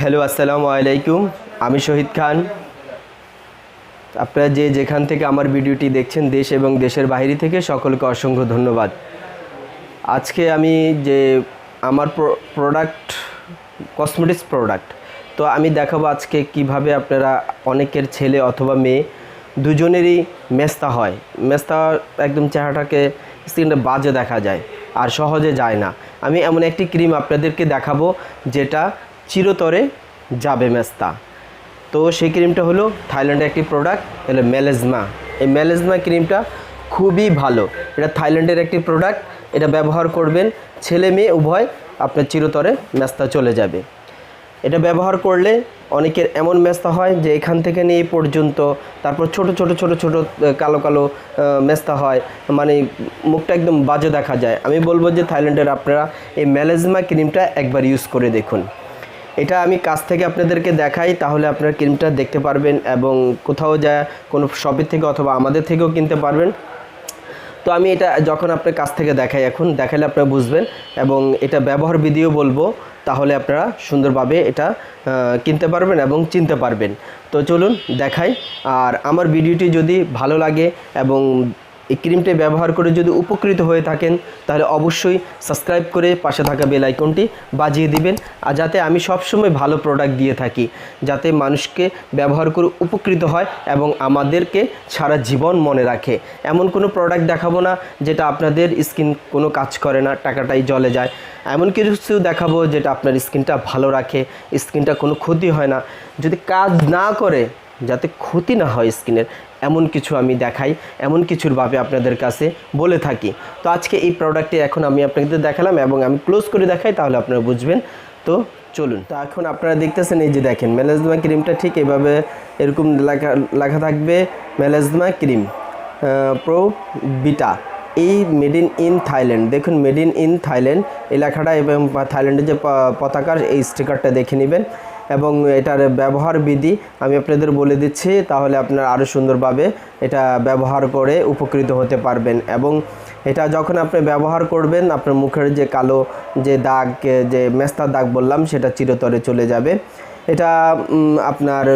Hello, আসসালামু আলাইকুম। আমি শহীদ খান। আপনারা যে যেখান থেকে আমার ভিডিওটি দেখছেন, দেশ এবং দেশের বাইরে থেকে সকলকে অসংখ্য ধন্যবাদ। আজকে আমি যে আমার প্রোডাক্ট কসমেটিক্স প্রোডাক্ট তো আমি দেখাবো আজকে কীভাবে আপনারা অনেকের ছেলে অথবা মেয়ে দুজনেরই মেস্তা হয়। মেস্তা একদম চেহারাটাকে স্ক্রিনটা বাজে দেখা যায় আর সহজে যায় না। আমি এমন একটি ক্রিম আপনাদেরকে দেখাবো, যেটা চিরতরে যাবে মেস্তা। তো সেই ক্রিমটা হলো থাইল্যান্ডের একটি প্রোডাক্ট হলো ম্যালেজমা এই ম্যালেজমা ক্রিমটা খুবই ভালো। এটা থাইল্যান্ডের একটি প্রোডাক্ট এটা ব্যবহার করবেন ছেলে মেয়ে, উভয় আপনার চিরতরে মেস্তা চলে যাবে। এটা ব্যবহার করলে অনেকের এমন মেস্তা হয় যে এখান থেকে নিয়ে পর্যন্ত তারপর ছোট ছোট ছোট ছোট কালো কালো মেস্তা হয়। মানে মুখটা একদম বাজে দেখা যায়। আমি বলব যে থাইল্যান্ডের আপনারা এই ম্যালেজমা ক্রিমটা একবার ইউজ করে দেখুন। এটা আমি কাছ থেকে আপনাদেরকে দেখাই, তাহলে আপনারা ক্রিমটা দেখতে পারবেন এবং কোথাও যা কোনো শপের থেকে অথবা আমাদের থেকেও কিনতে পারবেন। তো আমি এটা যখন আপনার কাছ থেকে দেখাই এখন, দেখালে আপনারা বুঝবেন এবং এটা ব্যবহার বিধিও বলব, তাহলে আপনারা সুন্দরভাবে এটা কিনতে পারবেন এবং চিনতে পারবেন। তো চলুন দেখাই, আর আমার ভিডিওটি যদি ভালো লাগে এবং এই ক্রিমটি ব্যবহার করে যদি উপকৃত হয়ে থাকেন, তাহলে অবশ্যই সাবস্ক্রাইব করে পাশে থাকা বেল আইকনটি বাজিয়ে দিবেন আর যাতে আমি সবসময় ভালো প্রোডাক্ট দিয়ে থাকি, যাতে মানুষকে ব্যবহার করে উপকৃত হয় এবং আমাদেরকে সারা জীবন মনে রাখে। এমন কোনো প্রোডাক্ট দেখাবো না যেটা আপনাদের স্কিন কোনো কাজ করে না, টাকাটাই জলে যায়। এমন কিছু দেখাবো যেটা আপনার স্কিনটা ভালো রাখে স্কিনটা কোনো ক্ষতি হয় না। যদি কাজ না করে যাতে ক্ষতি না হয় স্কিনের। এমন কিছু আমি দেখাই, এমন কিছুর ভাবে আপনাদের কাছে বলে থাকি। তো আজকে এই প্রোডাক্টটি এখন আমি আপনাদের দেখালাম এবং আমি ক্লোজ করে দেখাই, তাহলে আপনারা বুঝবেন। তো চলুন। তো এখন আপনারা দেখতেছেন, এই যে দেখেন মেলাজমা ক্রিমটা ঠিক এভাবে এরকম লেখা লেখা থাকবে মেলাজমা ক্রিম প্রো বিটা এই মেড ইন ইন থাইল্যান্ড দেখুন মেড ইন ইন থাইল্যান্ড এই লেখাটা এবং থাইল্যান্ডের যে পতাকার এই স্টিকারটা দেখে নেবেন। এবং এটার ব্যবহার বিধি আমি আপনাদের বলে দিচ্ছি, তাহলে আপনারা আরও সুন্দরভাবে এটা ব্যবহার করে উপকৃত হতে পারবেন। এবং এটা যখন আপনি ব্যবহার করবেন, আপনার মুখের যে কালো যে দাগ, যে মেস্তার দাগ বললাম, সেটা চিরতরে চলে যাবে। এটা আপনার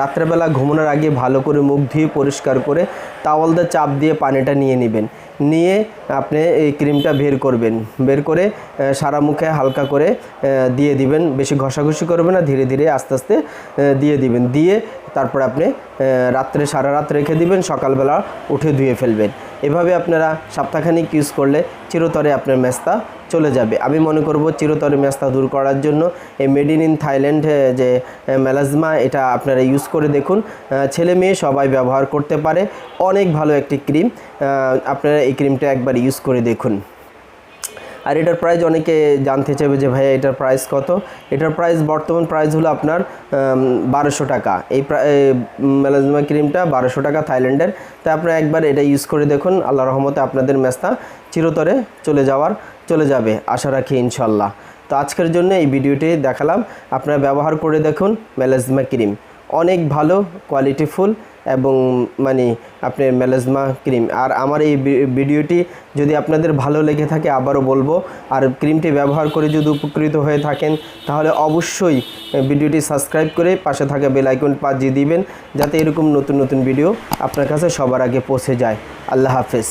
রাত্রেবেলা ঘুমানোর আগে ভালো করে মুখ ধুয়ে পরিষ্কার করে তাওয়াল দিয়ে চাপ দিয়ে পানিটা নিয়ে নেবেন। নিয়ে আপনি এই ক্রিমটা বের করবেন। বের করে সারা মুখে হালকা করে দিয়ে দিবেন। বেশি ঘষাঘষি করবেন না, ধীরে ধীরে আস্তে আস্তে দিয়ে দিবেন। দিয়ে তারপর আপনি রাত্রে, সারা রাত রেখে দিবেন, সকালবেলা উঠে ধুয়ে ফেলবেন। এভাবে আপনারা সপ্তাহখানিক ইউজ করলে চিরতরে আপনার মেস্তা চলে যাবে। আমি মনে করব চিরতরে মেস্তা দূর করার জন্য এই মেড ইন থাইল্যান্ড যে মেলাজমা এটা আপনারা ইউজ করে দেখুন। ছেলে মেয়ে সবাই ব্যবহার করতে পারে। অনেক ভালো একটি ক্রিম আপনারা এই ক্রিমটা একবার ইউজ করে দেখুন। আর এটার প্রাইস অনেকে জানতে চাইবে যে ভাইয়া এটার প্রাইস কত? এটার প্রাইস বর্তমান প্রাইস হলো আপনার বারোশো টাকা। এই মেলাজমা ক্রিমটা বারোশো টাকা থাইল্যান্ডের। তাই আপনারা একবার এটা ইউজ করে দেখুন আল্লাহ রহমতে আপনাদের মেস্তা চিরতরে চলে যাওয়ার, চলে যাবে, আশা রাখি ইনশাল্লাহ। তো আজকের জন্য এই ভিডিওটি দেখালাম। আপনারা ব্যবহার করে দেখুন মেলাজমা ক্রিম অনেক ভালো কোয়ালিটিফুল এবং মানে আপনার মেলাজমা ক্রিম আর আমার এই ভিডিওটি যদি আপনাদের ভালো লেগে থাকে, আবারও বলব, আর ক্রিমটি ব্যবহার করে যদি উপকৃত হয়ে থাকেন, তাহলে অবশ্যই ভিডিওটি সাবস্ক্রাইব করে পাশে থাকা বেল আইকন বাজিয়ে দিবেন, যাতে এরকম নতুন নতুন ভিডিও আপনার কাছে সবার আগে পৌঁছে যায়। আল্লাহ হাফেজ।